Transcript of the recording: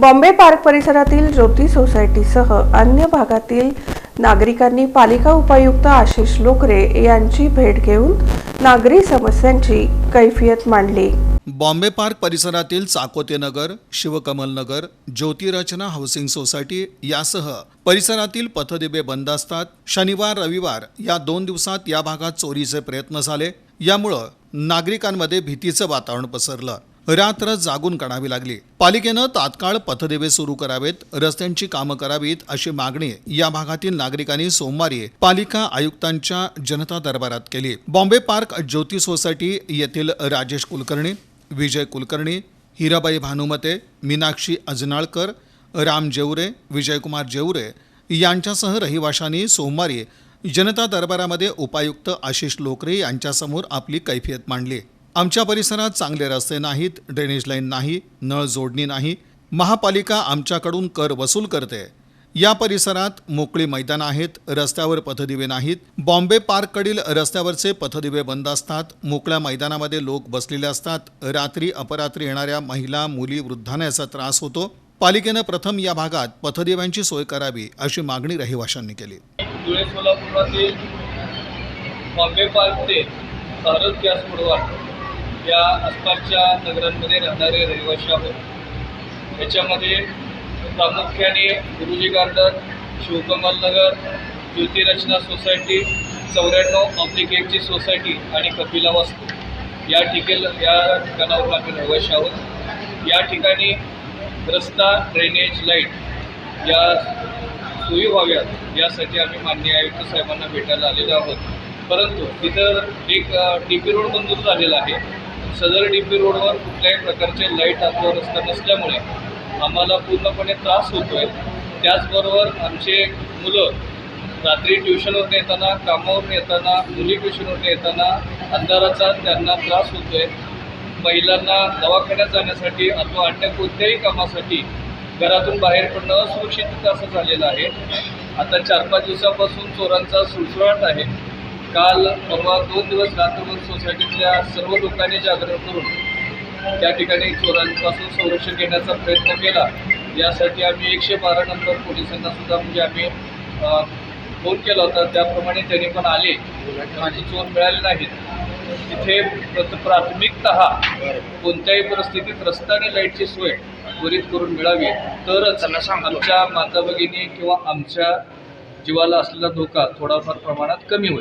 Bombay park परिसरातील ज्योती सोसायटीसह अन्य भागातील नागरिकांनी पालिका उपायुक्त आशिष लोकरे यांची भेट घेऊन नागरी समस्यांची कैफियत मांडली. बॉम्बे पार्क परिसरातील चाकोते नगर शिवकमल नगर ज्योतिरचना हाऊसिंग सोसायटी यासह परिसरातील पथदिबे बंद असतात. शनिवार रविवार या दोन दिवसात या भागात चोरीचे प्रयत्न झाले. यामुळं नागरिकांमध्ये भीतीचं वातावरण पसरलं. रात्र जागून काढावी लागली. पालिकेनं तात्काळ पथदिवे सुरू करावेत रस्त्यांची कामं करावीत अशी मागणी या भागातील नागरिकांनी सोमवारी पालिका आयुक्तांच्या जनता दरबारात केली. बॉम्बे पार्क ज्योती सोसायटी येथील राजेश कुलकर्णी विजय कुलकर्णी हिराबाई भानुमते मीनाक्षी अजनाळकर राम जेवरे विजयकुमार जेवरे यांच्यासह रहिवाशांनी सोमवारी जनता दरबारामध्ये उपायुक्त आशिष लोकरे यांच्यासमोर आपली कैफियत मांडली. आमच्या परिसरात चांगले रस्ते नाहीत ड्रेनेज लाईन नाही नळ जोडणी नाही. महापालिका आमच्याकडून कर वसूल करते. या परिसरात मोकळी मैदान आहेत रस्त्यावर पथदिवे नाहीत. बॉम्बे पार्ककडील रस्त्यावरचे पथदिवे बंद असतात. मोकळ्या मैदानामध्ये लोक बसलेले असतात. रात्री अपरात्री येणाऱ्या महिला मुली वृद्धांना याचा त्रास होतो. पालिकेनं प्रथम या भागात पथदिव्यांची सोय करावी अशी मागणी रहिवाशांनी केली. धुळे सोलापुरातील बॉम्बे पार्क ते भारत गॅस या आसपासच्या नगरांमध्ये राहणारे रहिवासी आहोत. याच्यामध्ये प्रामुख्याने गुरुजी गार्डन शिवकमल नगर ज्योतिरचना सोसायटी चौऱ्याण्णव ऑब्लिक एकची सोसायटी आणि कपिला वास्तू. या ठिकाण या ठिकाणावर आम्ही रहिवाशी आहोत. या ठिकाणी रस्ता ड्रेनेज लाइट या सोयी व्हाव्यात यासाठी आम्ही माननीय आयुक्त साहेबांना भेटायला आलेलो आहोत. परंतु तिथं एक डी पी रोड मंजूर झालेला आहे. सदर डी पी रोडवर कुठल्याही प्रकारचे लाइट अथवा रस्ता नसल्यामुळे आम्हाला पूर्णपणे त्रास होतो आहे त्याचबरोबर आमचे मुलं रात्री ट्युशनवरून येताना कामावरून येताना मुली ट्युशनवरून येताना अंधाराचा त्यांना त्रास होतो आहे महिलांना दवाखान्यात जाण्यासाठी अथवा अन्य कोणत्याही कामासाठी घरातून बाहेर पडणं असुरक्षित असं झालेलं आहे. आता चार पाच दिवसापासून चोरांचा सुळसुळाट आहे. काल परवा दोन दिवस रात्रभर सोसायटीतल्या सर्व लोकांनी जागरण करून त्या ठिकाणी चोरांपासून संरक्षण घेण्याचा प्रयत्न केला. यासाठी आम्ही एकशे बारा नंबर पोलिसांना सुद्धा म्हणजे आम्ही फोन केला होता. त्याप्रमाणे त्यांनी पण आले. आणि चोर मिळाले नाहीत तिथे प्रत प्राथमिकतः कोणत्याही परिस्थितीत रस्ता आणि लाईटची सोय त्वरित करून मिळावी. तरच आमच्या माता भगिनी किंवा आमच्या जीवाला असलेला धोका थोडाफार प्रमाणात कमी होईल.